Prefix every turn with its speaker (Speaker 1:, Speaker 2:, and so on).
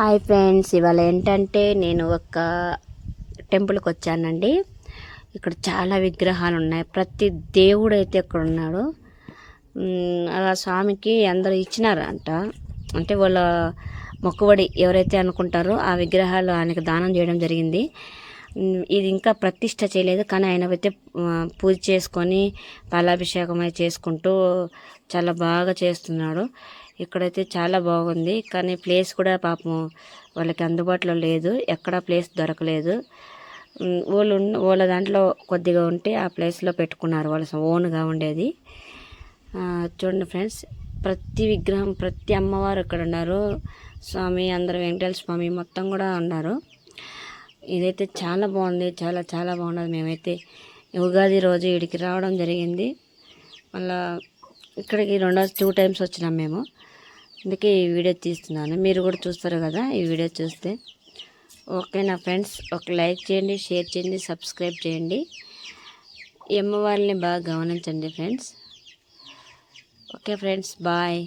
Speaker 1: Hi friends ఇవాళ ఏంటంటే నేను ఒక టెంపుల్కి వచ్చానండి. ఇక్కడ చాలా విగ్రహాలు ఉన్నాయి. ప్రతి దేవుడు అయితే ఇక్కడ ఉన్నాడు. అలా స్వామికి అందరూ ఇచ్చినారంట. అంటే వాళ్ళ మొక్కుబడి ఎవరైతే అనుకుంటారో ఆ విగ్రహాలు ఆయనకు దానం చేయడం జరిగింది. ఇది ఇంకా ప్రతిష్ట చేయలేదు. కానీ ఆయన అయితే పూజ చేసుకొని పాలాభిషేకం అయితే చేసుకుంటూ చాలా బాగా చేస్తున్నాడు. ఇక్కడైతే చాలా బాగుంది. కానీ ప్లేస్ కూడా పాపం వాళ్ళకి అందుబాటులో లేదు. ఎక్కడ ప్లేస్ దొరకలేదు. వాళ్ళు ఉన్న వాళ్ళ దాంట్లో కొద్దిగా ఉంటే ఆ ప్లేస్లో పెట్టుకున్నారు. వాళ్ళ ఓన్గా ఉండేది. చూడండి ఫ్రెండ్స్ ప్రతి విగ్రహం ప్రతి అమ్మవారు ఇక్కడ ఉన్నారు. స్వామి అందరు వెంకటేశ్వర స్వామి మొత్తం కూడా ఉన్నారు. ఇదైతే చాలా బాగుంది చాలా చాలా బాగున్నది. మేమైతే ఉగాది రోజు ఇడికి రావడం జరిగింది. మళ్ళా ఇక్కడికి రెండో టూ టైమ్స్ వచ్చినాం మేము. అందుకే ఈ వీడియో తీస్తున్నాను. మీరు కూడా చూస్తారు కదా ఈ వీడియో చూస్తే. ఓకే నా ఫ్రెండ్స్ ఒక లైక్ చేయండి షేర్ చేయండి సబ్స్క్రైబ్ చేయండి. ఈ అమ్మవారిని బాగా గమనించండి ఫ్రెండ్స్. Okay friends bye.